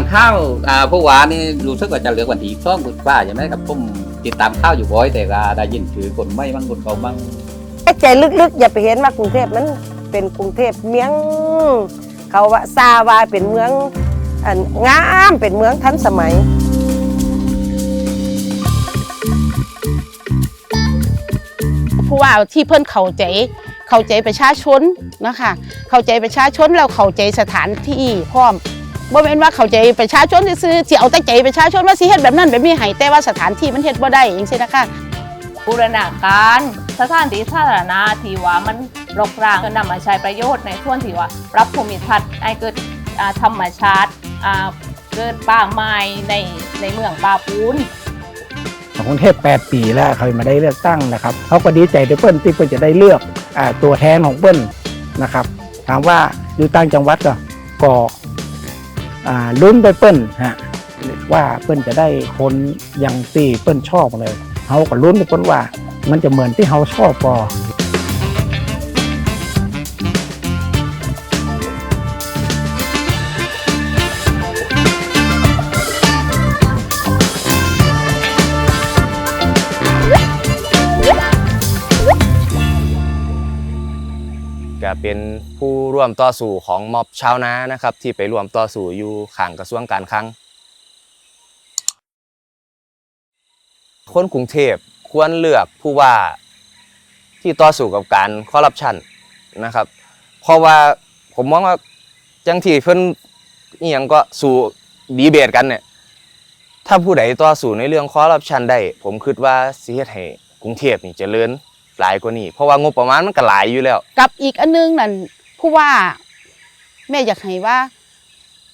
ามข้าวอ่าผู้ว่านี่รู้สึกว่าจะเหลือกวันที่สองกุว่าใช่ไหมครับผมติดตามข้าวอยู่บ่อยแต่ก็ได้ยินถือคนไม่มั่งคนเขามั่งใจลึกๆ อย่าไปเห็นว่ากรุงเทพมันเป็นกรุงเทพเมืองเขาว่าซาว่าเป็นเมืองอันงามเป็นเมืองทันสมัยผู้ว่าที่เพิ่นเข้าใจเข้าใจประชาชนนะคะเข้าใจประชาชนแล้วเข้าใจสถานที่พร้อม บ่แม่นว่าเข้าใจประชาชนซื่อๆสิเอาแต่ใจประชาชนว่าสิเฮ็ดแบบนั้นแบบนี้ให้แต่ว่าสถานที่มันเฮ็ดบ่ได้จังซี่นะคะบูรณาการสถานที่สาธารณะที่ว่ามันรกร้างก็นำมาใช้ประโยชน์ในส่วนที่ว่าปรับภูมิทัศน์ให้เกิดอ่าธรรมชาติอ่าเกิดป่าไม้ในในเมืองป่าปูนกรุงเทพ8 ปีแล้วเขามาได้เลือกตั้งนะครับเขาก็ดีใจด้วยเปิ้ลที่เปิ้ลจะได้เลือกอาตัวแทนของเปิ้ลนะครับ ถามว่าอยู่ต่างจังหวัดก็ก็อ่า ลุ้นไปเปิ้ลฮะว่าเปิ้ลจะได้คนอย่างที่เปิ้ลชอบเลยเขาก็ลุ้นไปเปิ้ลว่า มันจะเหมือนที่เขาชอบปอ ก็เป็นผู้ร่วมต่อสู้ของม็อบชาวนานะครับ ที่ไปร่วมต่อสู้อยู่ข้างกระทรวงการคลังคนกรุงเทพควรเลือกผู้ว่าที่ต่อสู้กับการคอร์รัปชันนะครับ เพราะว่าผมมองว่าจังที่เพิ่นอหยังก็สู่ดีเบตกันเนี่ยถ้าผู้ใดต่อสู้ในเรื่องคอร์รัปชันได้ ผมคิดว่าสิเฮ็ดให้กรุงเทพนี่เจริญ หลายกว่านี้ เพราะว่างบประมาณมันก็หลายอยู่แล้ว กับอีกอันนึงนั่นผู้ว่า แม่อยากให้ว่า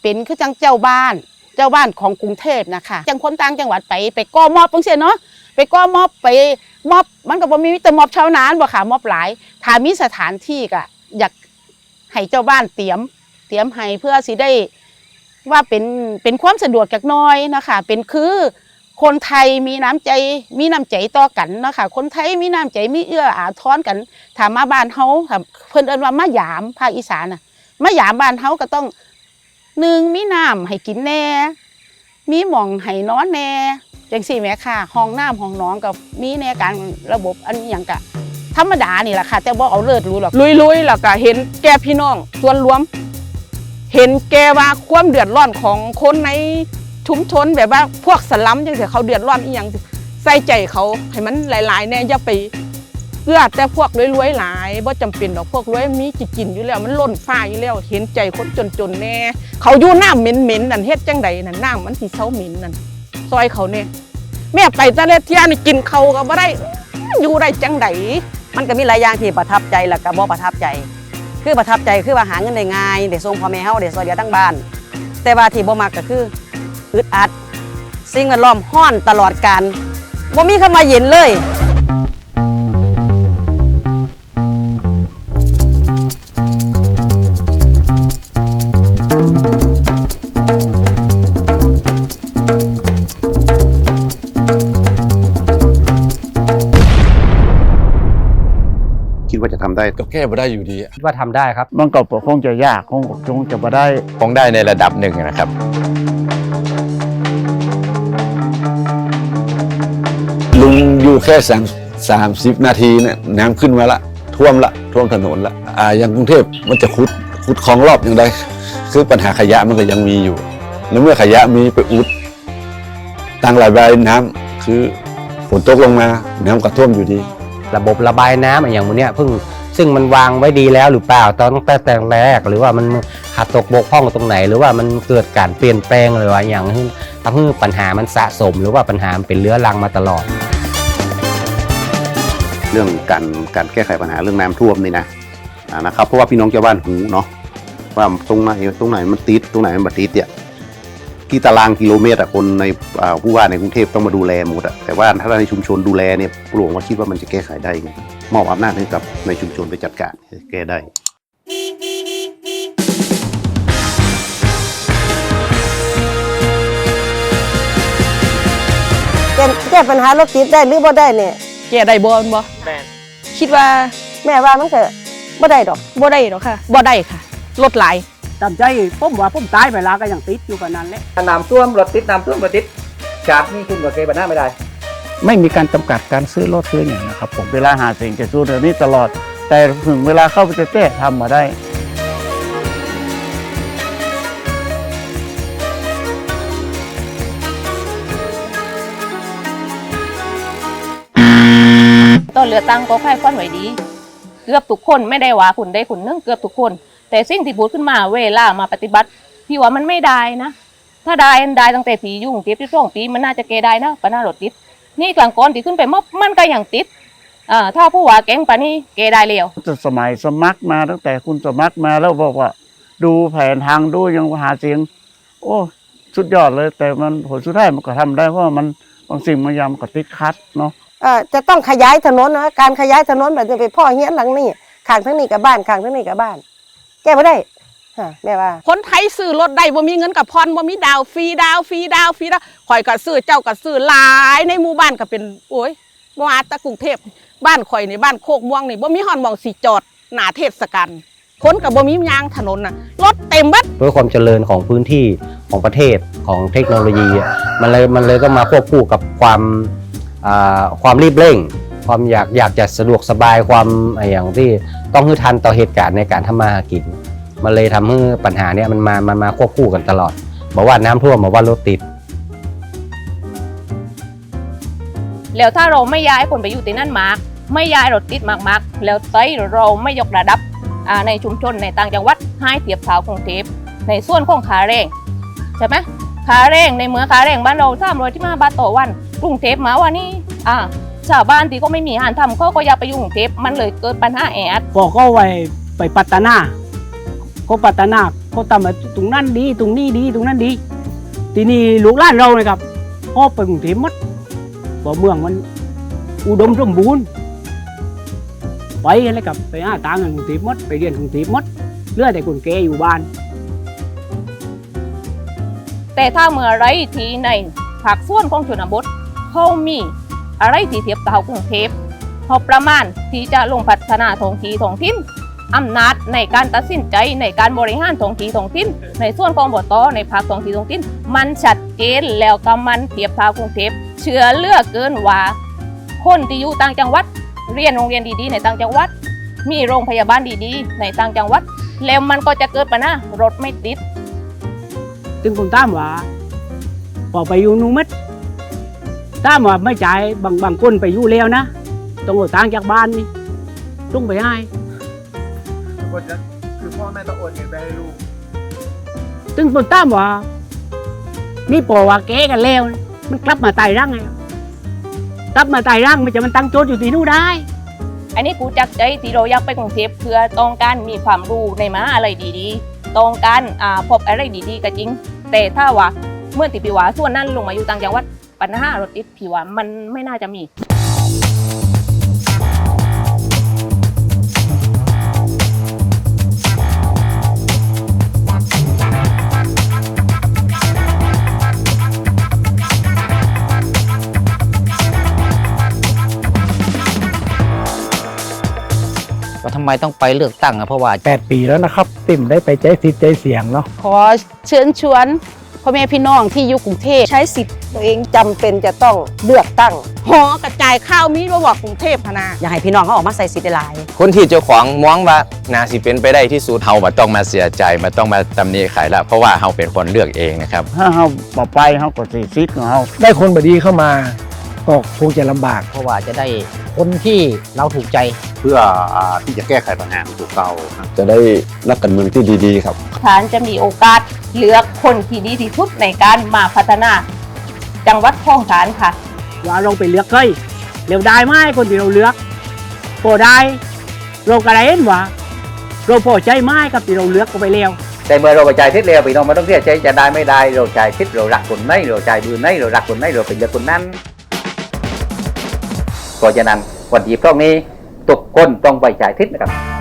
เป็นคือจังเจ้าบ้าน เจ้าบ้านของกรุงเทพนะคะจังคนต่างจังหวัดไปไปก่อมอบจังซี่เนาะไปก่อมอบไปมอบมันก็บ่มีแต่มอบชาวนานบ่ค่ะมอบหลายถ้ามีสถานที่ก็อยากให้เจ้าบ้านเตรียม เตรียมให้เพื่อสิได้ว่าเป็นเป็นความสะดวกจักน้อยนะคะ เป็นคือ คนไทยมีน้ำใจมีน้ำใจต่อกันเนาะคะคนไทยมีน้ำใจมีเอื้ออาทรกันถามมาบ้านเฮาถ้าเพิ่นเอิ้นว่ามายามภาคอีสานน่ะมายามบ้านเฮาก็ต้องหนึ่งมีน้ำให้กินแน่ มีหม่องให้นอนแน่จังซี่แม่ค่ะห้องน้ำห้องนอนกับมีแน่การระบบอันนี้หยังกะธรรมดานี่แหละค่ะ แต่บ่เอาเลิศรู้หรอกลุยๆแล้วก็เห็นแก่พี่น้องส่วนรวม เห็นแก่ว่าความเดือดร้อนของคนใน ชุมชนแบบว่าพวกสลัมจังซี่เขาเดือดร้อนอีหยังใส่ใจเขาให้มันหลายๆแน่อย่าไปเอื้อแต่พวกรวยๆหลายบ่จำเป็นดอกพวกรวยมีจิกินอยู่แล้วมันล้นฟ้าอยู่แล้วเห็นใจคนจนๆแน่ เขาอยู่น้ำเหม็นๆนั่นเฮ็ดจังใดนั่นน้ำมันสิเซาเหม็นนั่นซอยเขาเนี่ยแม่ไปแต่ลเที่ยนี่กินเขาก็บ่ได้อยู่ได้จังใดมันก็มีหลายอย่างที่ประทับใจแล้วก็บ่ประทับใจ คือประทับใจคือว่าหาเงินได้ง่ายได้ส่งพ่อแม่เฮาได้ซอยเหลือทั้งบ้าน แต่ว่าที่บ่มักก็คือ อึดอัด สิ่งแวดล้อมห้อนตลอดการบ่มีคำว่าเย็นเลยคิดว่าจะทำได้ก็แก้ไม่ได้อยู่ดีคิดว่าทำได้ครับ มันก็คงจะยากคงคงจะมาได้ คงได้ในระดับหนึ่งนะครับ แค่สามสามสิบนาทีเนี่ยน้ำขึ้นมาละท่วมละท่วมถนนละอ่าอย่างกรุงเทพมันจะขุดขุดคลองรอบอย่างไรคือปัญหาขยะมันก็ยังมีอยู่ แล้วเมื่อขยะมีไปอุดตั้งระบายน้ำคือฝนตกลงมาน้ำก็ท่วมอยู่ดี ระบบระบายน้ำอะไรอย่างพวกเนี้ยเพิ่งซึ่งมันวางไว้ดีแล้วหรือเปล่าตอนตั้งแต่แรก หรือว่ามันขาดตกบกพร่องตรงไหน หรือว่ามันเกิดการเปลี่ยนแปลงหรือว่าอย่างที่ทำให้ปัญหามันสะสม หรือว่าปัญหามันเป็นเรื้อรังมาตลอด เรื่องการการแก้ไขปัญหาเรื่องน้ำท่วมนี่นะนะครับ เพราะว่าพี่น้องชาวบ้านหูเนาะว่าตรงไหนตรงไหนมันติดตรงไหนมันบัติดเนี่ยกี่ตารางกิโลเมตรอะคนในผู้ว่าในกรุงเทพต้องมาดูแลหมดอะแต่ว่าถ้าในชุมชนดูแลเนี่ยหลวงว่าคิดว่ามันจะแก้ไขได้ไงมอบอำนาจให้กับในชุมชนไปจัดการแก้ได้แก้แก้ปัญหารถติดได้หรือบ่ได้เนี่ย แก้ได้บ่แม่นบ่คิดว่าแม่ว่ามันก็บ่ได้ดอกบ่ได้หรอกค่ะบ่ได้ค่ะลดหลายตามใจผมว่าผมตายไปแล้วก็ยังติดอยู่กับนั้นแหละน้ำท่วมรถติดน้ำท่วมรถติดจากนี้คุณกับเกปัญหาไม่ได้ ไม่มีการจำกัดการซื้อรถซื้ออย่างนะครับผมเวลาหาเสียงจะสู้เดี๋ยวนี้ตลอด แต่ถึงเวลาเข้าไปเต้ทำมาได้ ตอนเลือตั้งก็ค่ายฟันไหวดี เกือบทุกคนไม่ได้ว่าคุณได้คุณนึงเกือบทุกคน แต่สิ่งที่พูดขึ้นมาเวลามาปฏิบัติพี่ว่ามันไม่ได้นะ ถ้าได้ได้ตั้งแต่ผียุ่งเทียบที่สองปีมันน่าจะเกได้นะปะน่ารถติดนี่กลางก้อนที่ขึ้นไปมอบมันก็อยังติดอ่าถ้าผู้ว่าแก๊งปะนี่เกได้เร็วสมัยสมัครมาตั้งแต่คุณสมัครมาแล้วบอกว่า ดูแผนทางดูยังหาเสียง โอ้สุดยอดเลย แต่มันผลสุดท้ายมันก็ทำได้เพราะมันบางสิ่งบางอย่างมันก็ติดคัดเนาะ จะต้องขยายถนนนะการขยายถนนแบบจะไปพ่อเฮียนหลังนี้ข้างทั้งนี้กับบ้านข้างทั้งนี้กับบ้าน แก้ไม่ได้ฮะแม่ว่าคนไทยซื้อรถได้บ่มีเงินกับพรบ่มีดาวฟรีดาวฟรีดาวฟรีดาวข่อยก็ซื้อเจ้าก็ซื้อหลายในหมู่บ้านก็เป็นโอ้ยบ่ว่าแตะกรุงเทพบ้านข่อยนี่บ้านโคกม่วงนี่บ่มีฮอนหมองสิจอดหน้าเทศกาลคนก็บ่มียางถนนน่ะรถเต็มเบัดด้วยความเจริญของพื้นที่ของประเทศของเทคโนโลยีอะมันเลยมันเลยก็มาควบคู่กับความอ่า ความรีบเร่ง ความอยากอยากจะสะดวกสบายความอะไรอย่างที่ต้องให้ทันต่อเหตุการณ์ในการทำมาหากิน มันเลยทำให้ปัญหาเนี้ยมันมามันมาควบคู่กันตลอดบอกว่าน้ำท่วมบอกว่ารถติดแล้วถ้าเราไม่ย้ายคนไปอยู่ที่นั่นมาก ไม่ย้ายรถติดมากๆ แล้วไซเราไม่ยกระดับในชุมชนในต่างจังหวัดให้เทียบเท่ากรุงเทพในส่วนของขาแรงใช่ไหมขาแรงในเมืองขาแรงบ้านเราสามร้อยที่มาบาทต่อวัน กรุงเทพมาวันนี้อ่าชาวบ้านที่ก็ไม่มีงานทำเขาก็อยากไปอยู่กรุงเทพมันเลยเกิดปัญหาแออัดก็ก็ไว้ไปปัตตานาก็ปัตตานาก็ทำมาตรงนั้นดีตรงนี้ดีตรงนั้นดี ทีนี้ลูกหลานเราเลยครับพ่อไปกรุงเทพหมดเพราะเมืองมันอุดมสมบูรณ์ไปกันเลยครับไปหาตางกันกรุงเทพหมดไปเรียนกรุงเทพหมดเหลือแต่คนแก่อยู่บ้าน แต่ถ้าเมื่อไรที่ในภาคส่วนของชนบท เขามีอะไรที่เทียบเท่ากรุงเทพพอประมาณที่จะลงพัฒนาท้องที่ท้องถิ่นอำนาจในการตัดสินใจในการบริหารท้องที่ท้องถิ่นในส่วนของบตในภาคท้องที่ท้องถิ่นมันชัดเจนแล้วก็มันเทียบเท่ากรุงเทพเชื่อเลือกเกินว่า คนที่อยู่ต่างจังหวัด เรียนโรงเรียนดีๆ ในต่างจังหวัด มีโรงพยาบาลดีๆ ในต่างจังหวัด แล้วมันก็จะเกิดปัญหารถไม่ติดถึงผมถามว่าพอไปอยู่นูมัด ถามว่าไม่จ่ายบางบางคนไปอยู่แล้วนะต้องเอาตังค์จากบ้านนี่ต้องไปให้คือพ่อแม่ต้องโอนเงินไปให้ลูกถึงผมถามว่า นี่ปอว่าแกกันแล้ว มันกลับมาตายร่างไงกลับมาตายร่างมันจะมันตั้งโจทย์อยู่ที่นู่นได้ อันนี้กูจักใจที่เราอยากไปกรุงเทพเพื่อต้องการมีความรู้ในมหาอะไรดีๆต้องการอ่าพบอะไรดีๆก็จริง แต่ถ้าว่าเมื่อติปีหวาส่วนนั้นลงมาอยู่ต่างจังหวัด ปัญหารถติดผิวว่ามันไม่น่าจะมี ว่าทำไมต้องไปเลือกตั้งอะเพราะว่า 8 ปีแล้วนะครับ ติ่มได้ไปใจสิทธิ์ใจเสียงเนาะ ขอเชิญชวน พ่อแม่พี่น้องที่อยู่กรุงเทพใช้สิทธิ์ตัวเองจำเป็นจะต้องเลือกตั้งหอกระจายข้าวมีบ่บอกกรุงเทพพะนาอยากให้พี่น้องเขาออกมาใส่สิทธิ์ได้หลายคนที่เจ้าของมองว่านาสิเป็นไปได้ที่สุดเฮามาต้องมาเสียใจมาต้องมาตำหนิขายละเพราะว่าเฮาเป็นคนเลือกเองนะครับถ้าเขาบอไปเขาก็สิสิทธิ์ของเขาได้คนบดีเข้ามา ก็คงจะลำบาก เพราะว่าจะได้คนที่เราถูกใจ เพื่ออ่าที่จะแก้ไขปัญหาของตัวเก่านะจะได้นักการเมืองที่ดีๆครับฐานจะมีโอกาสเลือกคนที่ดีที่สุดในการมาพัฒนา จังหวัดคลองฐานค่ะ ว่าเราไปเลือกเคยเร็วได้ไหมคนที่เราเลือกพอได้ เราก็ได้เห็นว่าเราพอใจไหมกับที่เราเลือกก็ไปแล้วแต่เมื่อเราไปจ่ายทิศเร็วพี่น้องไมันต้องเสียใจจะได้ไม่ได้เราจ่ายทิศเรารักคนไหนเราจ่ายบืนไหนเรารักคนไหนเราเป็นเลือกคนนั้น เพราะฉะนั้นวันที่พรุ่งนี้ทุกคนต้องไปจ่ายทิศนะครับ